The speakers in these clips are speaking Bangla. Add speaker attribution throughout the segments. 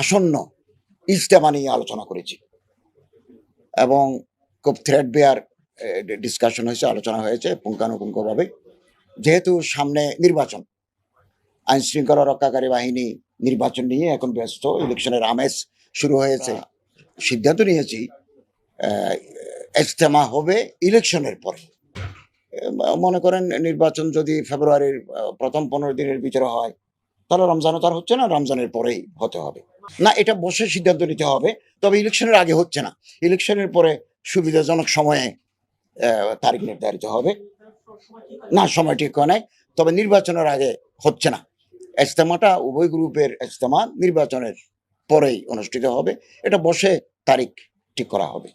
Speaker 1: আসন্ন ইজতেমা নিয়ে আলোচনা করেছি। এবং খুব থ্রেড বেয়ার ডিসকাশন হয়েছে, আলোচনা হয়েছে পুঙ্খানুপুঙ্খভাবে। যেহেতু সামনে নির্বাচন আইন শৃঙ্খলা রক্ষাকারী বাহিনী নির্বাচন নিয়ে এখন ব্যস্ত, ইলেকশনের আমেজ শুরু হয়েছে, সিদ্ধান্ত নিয়েছি ইজতেমা হবে ইলেকশনের পরে। মনে করেন নির্বাচন যদি ফেব্রুয়ারির প্রথম পনেরো দিনের ভিতরে হয়, তাহলে রমজানও তার হচ্ছে না, রমজানের পরেই হতে হবে। না, এটা বসে সিদ্ধান্ত নিতে হবে। তবে ইলেকশনের আগে হচ্ছে না। ইলেকশনের পরে সুবিধাজনক সময়ে তারিখ নির্ধারিত হবে। না, সময় ঠিক নাই। তবে নির্বাচনের আগে হচ্ছে না। ইজতেমাটা উভয় গ্রুপের ইজতেমা নির্বাচনের পরেই অনুষ্ঠিত হবে। এটা বসে তারিখ ঠিক করা হবে।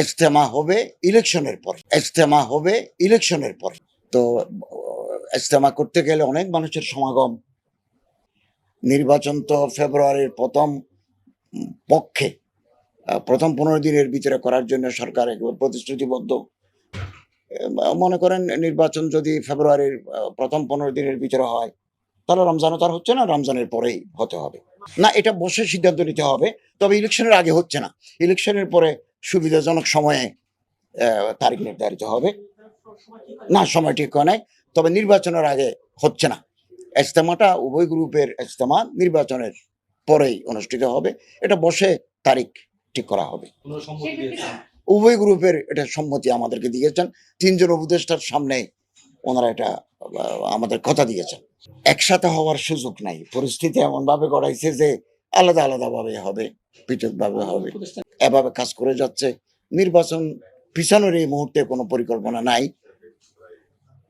Speaker 1: ইজতেমা হবে ইলেকশনের পরে। ইজতেমা হবে ইলেকশনের পরে। তো, ইজতেমা করতে গেলে অনেক মানুষের সমাগম নির্বাচন তো ফেব্রুয়ারির প্রথম পক্ষে প্রথম পনেরো দিনের ভিতরে করার জন্য সরকার প্রতিশ্রুতিবদ্ধ। মনে করেন নির্বাচন যদি ফেব্রুয়ারির প্রথম পনেরো দিনের ভিতরে হয়, তাহলে রমজানও তার হচ্ছে না, রমজানের পরেই হতে হবে। না, এটা বসে সিদ্ধান্ত নিতে হবে, তবে ইলেকশনের আগে হচ্ছে না। ইলেকশনের পরে সুবিধাজনক সময়ে তারিখ নির্ধারিত হবে। না, সময় ঠিক হয় তবে নির্বাচনের আগে হচ্ছে না। ইজতেমাটা উভয় গ্রুপের ইজতেমা নির্বাচনের পরেই অনুষ্ঠিত হবে। এটা বসে তারিখ ঠিক করা হবে। উভয় গ্রুপের এটা সম্মতি আমাদেরকে দিয়েছেন। তিনজন উপদেষ্টার সামনে ওনারা এটা আমাদের কথা দিয়েছেন। একসাথে হওয়ার সুযোগ নাই। পরিস্থিতি এমন ভাবে গড়াইছে যে আলাদা আলাদা ভাবে হবে পৃথক ভাবে হবে এভাবে কাজ করে যাচ্ছে। নির্বাচন পিছানোর এই মুহূর্তে কোনো পরিকল্পনা নাই।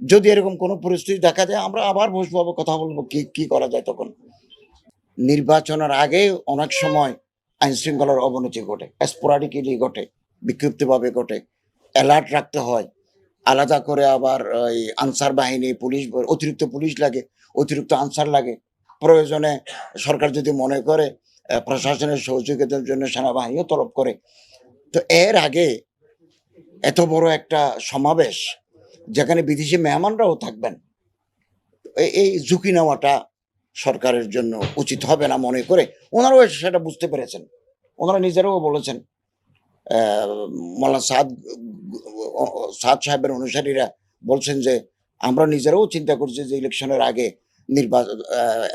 Speaker 1: যদি এরকম কোনো পরিস্থিতি দেখা যায়, আমরা আবার বসবো কথা বলব কি কি করা যায় তখন। নির্বাচনের আগে অনেক সময় আইন শৃঙ্খলার অবনতি ঘটে স্পোরাডিক্যালি ঘটে, বিক্ষিপ্তভাবে ঘটে অ্যালার্ট রাখতে হয়। আলাদা করে আবার ওই আনসার বাহিনী, পুলিশ, অতিরিক্ত পুলিশ লাগে, অতিরিক্ত আনসার লাগে। প্রয়োজনে সরকার যদি মনে করে প্রশাসনের সহযোগিতার জন্য সেনাবাহিনীও তলব করে। তো এর আগে এত বড় একটা সমাবেশ যেখানে বিদেশি মেহমানরাও থাকবেন এই ঝুঁকি নেওয়াটা সরকারের জন্য উচিত হবে না মনে করে ওনারাও সেটা বুঝতে পেরেছেন। ওনারা নিজেরাও বলেছেন মৌলানা সাদ সাদ সাহেবের অনুসারীরা বলছেন যে আমরা নিজেরাও চিন্তা করছি যে ইলেকশনের আগে নির্বাচন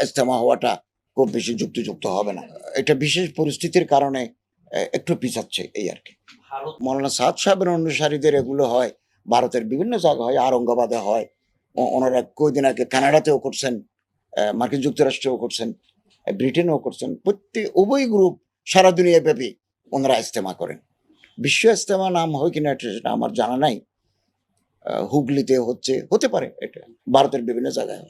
Speaker 1: ইজতেমা হওয়াটা খুব বেশি যুক্তিযুক্ত হবে না। এটা বিশেষ পরিস্থিতির কারণে একটু পিছাচ্ছে এই আর কি। মৌলানা সাদ সাহেবের অনুসারীদের এগুলো হয় ভারতের বিভিন্ন জায়গা হয় আরঙ্গাবাদে হয়। ওনারা কয়েকদিন আগে কানাডাতেও করছেন মার্কিন যুক্তরাষ্ট্রেও করছেন ব্রিটেনেও করছেন। প্রত্যেক, উভয় গ্রুপ সারা দুনিয়া ব্যাপী ওনারা ইজতেমা করেন। বিশ্ব ইজতেমা নাম হয় কিনা সেটা আমার জানা নাই। হুগলিতে হচ্ছে, হতে পারে এটা, ভারতের বিভিন্ন জায়গায়